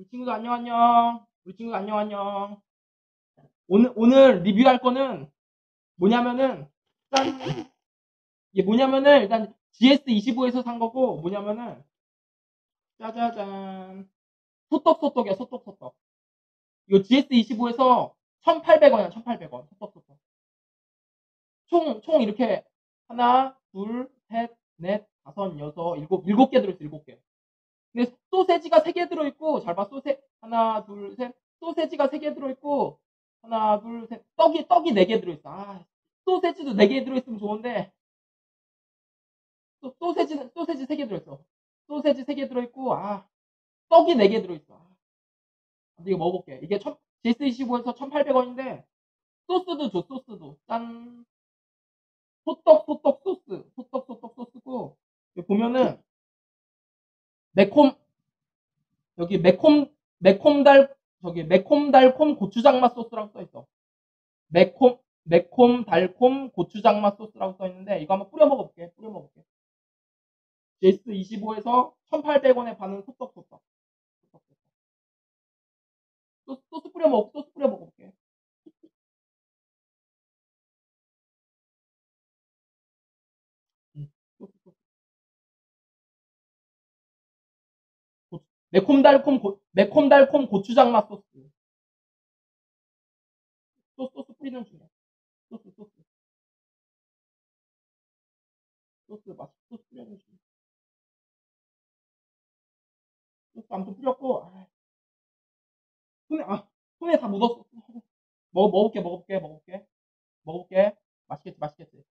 우리 친구들 안녕 안녕. 우리 친구들 안녕 안녕. 오늘 오늘 리뷰할 거는 뭐냐면은 짠. 이게 뭐냐면은 일단 GS25에서 산 거고 뭐냐면은 짜자잔. 소떡소떡이야 소떡소떡. 이거 GS25에서 1,800원이야 1,800원. 소떡소떡. 총 총 이렇게 하나, 둘, 셋, 넷, 다섯, 여섯, 일곱 일곱 개 들어있어 일곱 개. 근데 소세지가 3개 들어있고, 잘 봐, 소세, 하나, 둘, 셋. 소세지가 3개 들어있고, 하나, 둘, 셋. 떡이, 떡이 4개 들어있어. 아, 소세지도 4개 들어있으면 좋은데, 소, 소세지는, 소세지 3개 들어있어. 소세지 3개 들어있고, 아, 떡이 4개 들어있어. 아, 이거 먹어볼게. 이게 천, GS25에서 1,800원인데, 소스도 줘, 소스도. 짠. 소떡, 소떡, 소스. 소떡, 소떡, 소스고, 보면은, 매콤 여기 매콤 매콤달 저기 매콤달콤 고추장 맛 소스라고 써 있어. 매콤 매콤 달콤 고추장 맛 소스라고 써 있는데 이거 한번 뿌려 먹어볼게. 뿌려 먹어볼게. 제스 25에서 1,800원에 파는 소떡 소떡. 소떡, 소떡. 소스, 소스 뿌려 먹 소스 뿌려 먹어볼게. 음, 소스, 소스. 고- 매콤달콤 고, 매콤달콤 고추장 맛 소스. 소스 소스 뿌리는 중이야. 소스 소스. 소스 맛 소스 뿌리는 중이야. 소스 아무튼 뿌렸고 아, 손에 아 손에 다 묻었어. 먹 먹을게 먹을게 먹을게 먹을게. 맛있겠지 맛있겠지.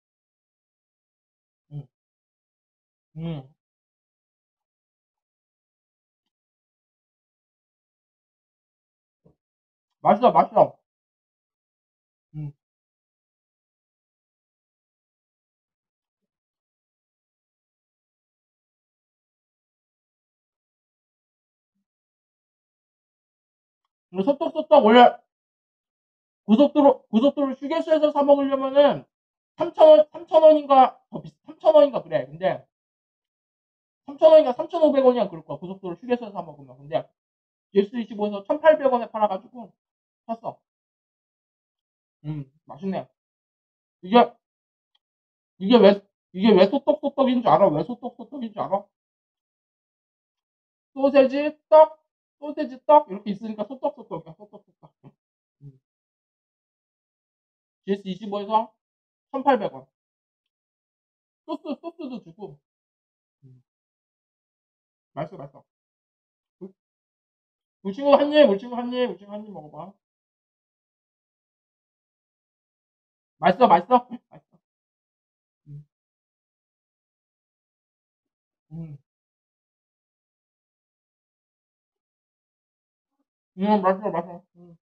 음. 음. 맛있어 맛있어. 음. 이거 소떡 소떡 원래 고속도로 고속도로 휴게소에서 사 먹으려면은 3,000원 3,000원인가 더 비싸 3,000원인가 그래. 근데 3,000원인가 3,500원이야 그럴 거야. 고속도로 휴게소에서 사 먹으면. 근데 GS25에서 1,800원에 팔아가지고 샀어. 음 맛있네. 이게 이게 왜 이게 왜 소떡소떡인 줄 알아? 왜 소떡소떡인 줄 알아? 소세지 떡 소세지 떡 이렇게 있으니까 소떡소떡이야 소떡소떡. 음. GS25에서 1,800원. 소스 소스도 주고. 음. 맛있어 맛있어. 우- 우리 친구 한 입, 우리 친구 한 입, 우리 친구 한 입 먹어봐. 맛있어 맛있어? 맛있어. 음. 음. 음, 맛있어 맛있어. 음.